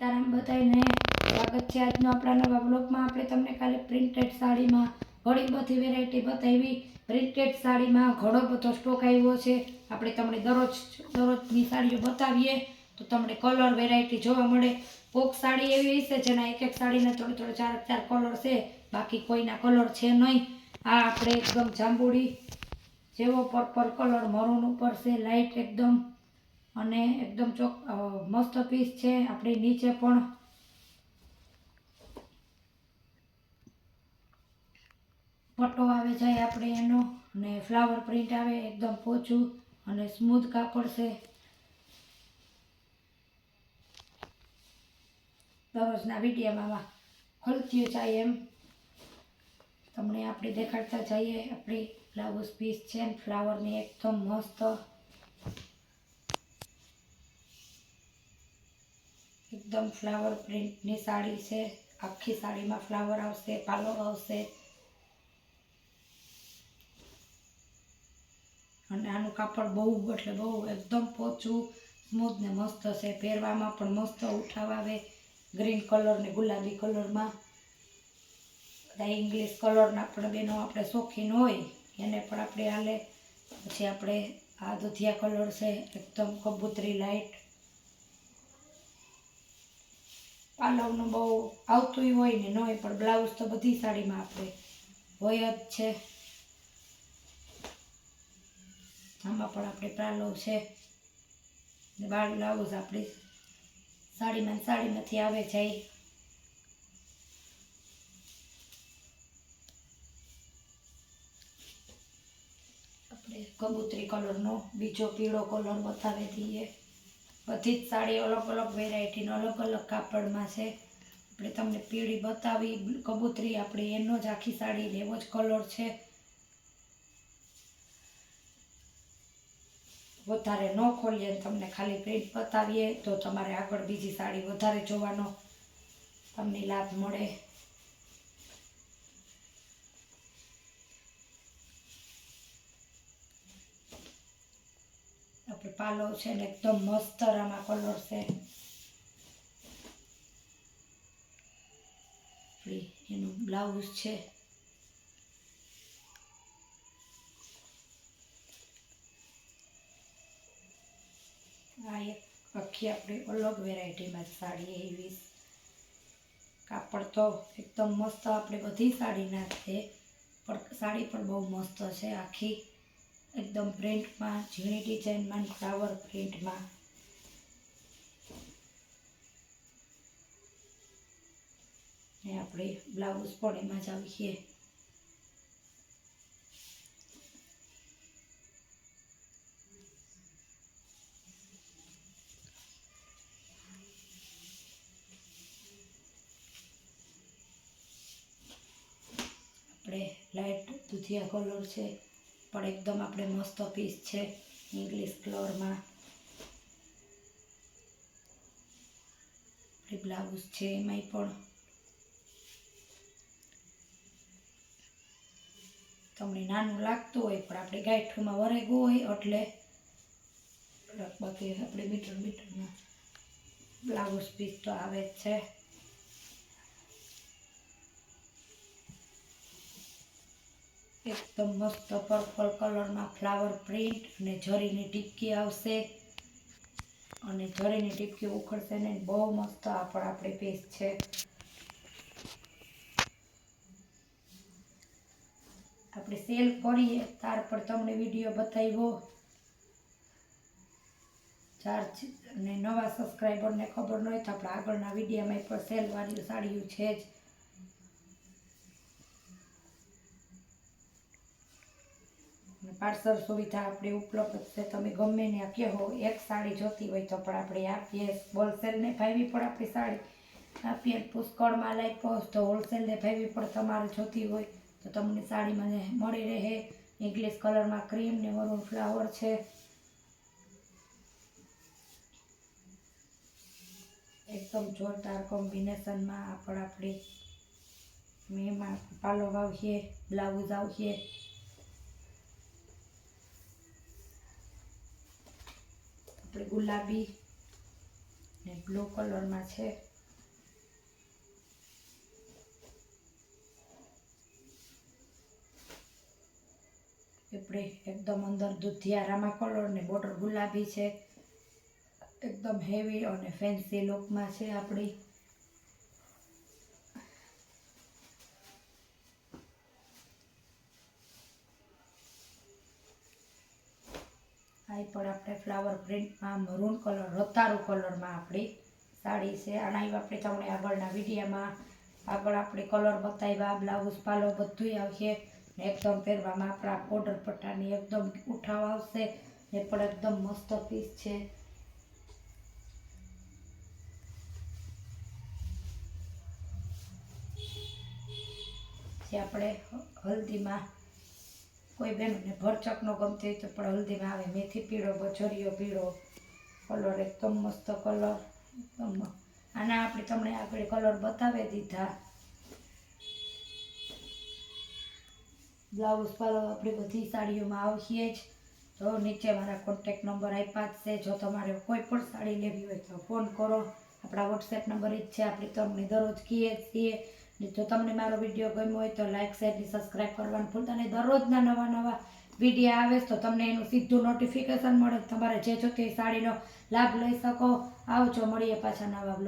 સીતારામ બધાને સ્વાગત છે. આજનો આપણા નવા બ્લોગમાં આપણે તમને કાલે પ્રિન્ટેડ સાડીમાં ઘણી બધી વેરાયટી બતાવી. પ્રિન્ટેડ સાડીમાં ઘણો બધો સ્ટોક આવ્યો છે. આપણે તમને દરરોજ, દરરોજની સાડીઓ બતાવીએ તો તમને કલર વેરાયટી જોવા મળે. કોક સાડી એવી હશે જેના એક એક સાડીના થોડો થોડે ચાર ચાર કલર છે. બાકી કોઈના કલર છે નહીં. આ આપણે એકદમ જાંબુડી જેવો પર્પલ કલર મરૂન ઉપર છે લાઇટ એકદમ અને એકદમ ચોક મસ્ત પીસ છે. આપણી નીચે પણ પટ્ટો આવે જાય આપણે એનો, અને ફ્લાવર પ્રિન્ટ આવે એકદમ પોચું અને સ્મૂથ કાપડ છે. દરરોજના વિડીયામાં ખોલતી જાય એમ. તમને આપણે દેખાડતા જઈએ. આપણી બ્લાઉઝ પીસ છે ફ્લાવરની એકદમ મસ્ત. એકદમ ફ્લાવર પ્રિન્ટની સાડી છે. આખી સાડીમાં ફ્લાવર આવશે, પાલો આવશે. અને આનું કાપડ બહુ એટલે બહુ એકદમ પોચું સ્મૂથ ને મસ્ત છે. પહેરવામાં પણ મસ્ત ઉઠાવ આવે. ગ્રીન કલર ને ગુલાબી કલરમાં બધા ઇંગ્લિશ કલરના પણ બેનો આપણે શોખીન હોય, એને પણ આપણે હાલે. પછી આપણે આ દુધિયા કલર છે, એકદમ કબૂતરી લાઇટ પાલવનું બહુ આવતું હોય ને ન હોય પણ બ્લાઉઝ તો બધી સાડીમાં આપણે હોય જ છે. આમાં પણ આપણે પાલવ છે. ને બાળ બ્લાઉઝ આપણી સાડીમાં સાડીમાંથી આવે જાય આપણે કબૂતરી કલરનો બીજો પીળો કલર બતાવે દઈએ. બધી જ સાડી અલગ અલગ વેરાયટીનો અલગ અલગ કાપડમાં છે. આપણે તમને પીળી બતાવી, કબૂતરી આપણે, એનો જ આખી સાડી એવો જ કલર છે. વધારે ન ખોલીએ તમને ખાલી પ્રિન્ટ બતાવીએ તો તમારે આગળ બીજી સાડી વધારે જોવાનો તમને લાભ મળે આપણે પાલો છે ને એકદમ મસ્ત રામા કલર છે. એનું બ્લાઉઝ છે. આ એક આખી આપણી અલગ વેરાયટીમાં સાડી એવી કાપડ તો એકદમ મસ્ત, આપણે બધી સાડીના છે, પણ સાડી પણ બહુ મસ્ત છે આખી. એકદમ પ્રિન્ટમાં ઝીણી ડિઝાઇનમાં ફ્લાવર પ્રિન્ટમાં ને આપણે બ્લાઉઝ પણ એમાં જ આવીએ આપણે લાઇટ દૂધિયા કલર છે. પણ એકદમ આપણે મસ્ત પીસ છે ઇંગ્લિશ કલરમાં બ્લાઉઝ છે એમાંય પણ. તમને નાનું લાગતું હોય પણ આપણે ગાંઠુમાં વરેગું હોય એટલે બાકી આપણે મીટર મીટરમાં બ્લાઉઝ પીસ તો આવે જ છે. એકદમ મસ્ત પર્પલ કલરમાં ફ્લાવર પ્રિન્ટ અને જરીની ટીપકી આવશે. અને જરીની ટીપકી ઉખડશે ને બહુ મસ્ત આ પણ આપણી પીસ છે. આપણે સેલ કરીએ, તાર પર તમને વીડિયો બતાવ્યો. ચાર્જ અને નવા સબસ્ક્રાઈબરને ખબર ન હોય તો આપણે આગળના વિડીયોમાં પણ સેલવાળી સાડીઓ છે જ. પાર્સલ સુવિધા આપણી ઉપલબ્ધ છે. તમે ગમે ને કહો, એક સાડી જોતી હોય તો પણ આપણે આપીએ હોલસેલને ભાવી પણ આપણી સાડી આપીએ. પુષ્કળમાં આપ્યો તો હોલસેલને ભાવી પણ તમારે જોતી હોય તો તમને સાડી મને મળી રહે. ઇંગ્લિશ કલરમાં ક્રીમ ને વરુણ ફ્લાવર છે. એકદમ જોરદાર કોમ્બિનેશનમાં આપણે આપણી મેમાં પાલો વાવીએ બ્લાઉઝ આવીએ આપણે ગુલાબી ને બ્લુ કલરમાં છે. આપણે એકદમ અંદર દુધિયારામાં કલર ને બોર્ડર ગુલાબી છે. એકદમ હેવી અને ફેન્સી લુકમાં છે આપણી. આ પણ આપણે ફ્લાવર પ્રિન્ટમાં મરૂન કલર રતારું કલરમાં આપણી સાડી છે. આના આપણે તમને આગળના વિડીયામાં આગળ આપણે કલર બતાવ્યા બ્લાઉઝ પાલો બધુંય આવશે. ને એકદમ પહેરવામાં આપણા બોર્ડર પટ્ટાની એકદમ ઉઠાવ આવશે. એ પણ એકદમ મસ્ત પીસ છે. જે આપણે હલ્દીમાં કોઈ બહેનોને ભરચકનો ગમતી હોય તો પણ હલ્દીમાં આવે. મેથી પીળો બજરીયો પીળો કલર એકદમ મસ્ત કલર એકદમ. આના આપણે તમને આપણે કલર બતાવી દીધા. બ્લાઉઝ પર આપણી બધી સાડીઓમાં આવશે જ. તો નીચે મારા કોન્ટેક નંબર આપ્યા જ છે. જો તમારે કોઈ પણ સાડી લેવી હોય તો ફોન કરો. આપણા વોટ્સએપ નંબર જ છે. આપણે તમને દરરોજ કહીએ છીએ. જો તમને મારો વીડિયો ગમ્યો હોય તો લાઇક શેર ને સબસ્ક્રાઈબ કરવાનું ભૂલતા નહીં. દરરોજના નવા નવા વીડિયો આવે તો તમને એનું સીધું નોટિફિકેશન મળે. તમારે જે જોતી સાડીનો લાભ લઈ શકો. આવજો, મળીએ પાછા નવા બ્લોગ